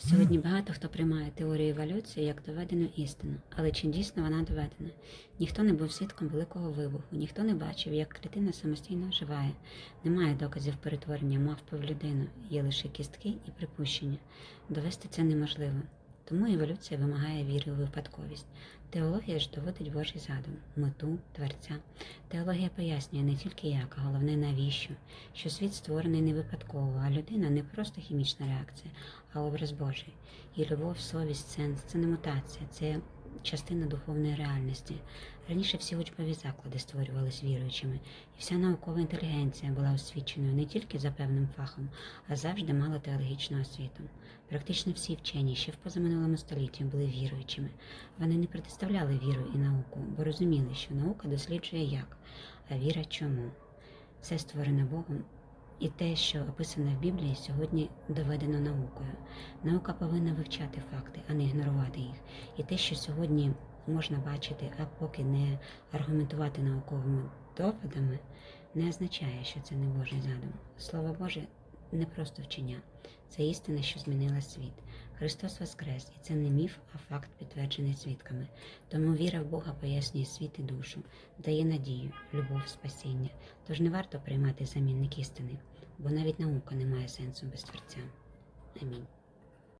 Сьогодні багато хто приймає теорію еволюції як доведену істину, але чи дійсно вона доведена? Ніхто не був свідком великого вибуху, ніхто не бачив, як клітина самостійно оживає. Немає доказів перетворення мавпи в людину, є лише кістки і припущення. Довести це неможливо. Тому еволюція вимагає віри у випадковість. Теологія ж доводить Божий задум, мету, творця. Теологія пояснює не тільки як, а головне навіщо, що світ створений не випадково, а людина не просто хімічна реакція, а образ Божий. І любов, совість, сенс це не мутація, це частина духовної реальності. Раніше всі учбові заклади створювались віруючими, і вся наукова інтелігенція була освіченою не тільки за певним фахом, а завжди мала теологічну освіту. Практично всі вчені ще в позаминулому столітті були віруючими. Вони не протиставляли віру і науку, бо розуміли, що наука досліджує як, а віра чому. Все створене Богом, і те, що описане в Біблії, сьогодні доведено наукою. Наука повинна вивчати факти, а не ігнорувати їх. І те, що сьогодні можна бачити, а поки не аргументувати науковими доводами, не означає, що це не Божий задум. Слово Боже не просто вчення, це істина, що змінила світ. Христос Воскрес, і це не міф, а факт, підтверджений свідками. Тому віра в Бога пояснює світ і душу, дає надію, любов, спасіння. Тож не варто приймати замінник істини, бо навіть наука не має сенсу без творця. Амінь.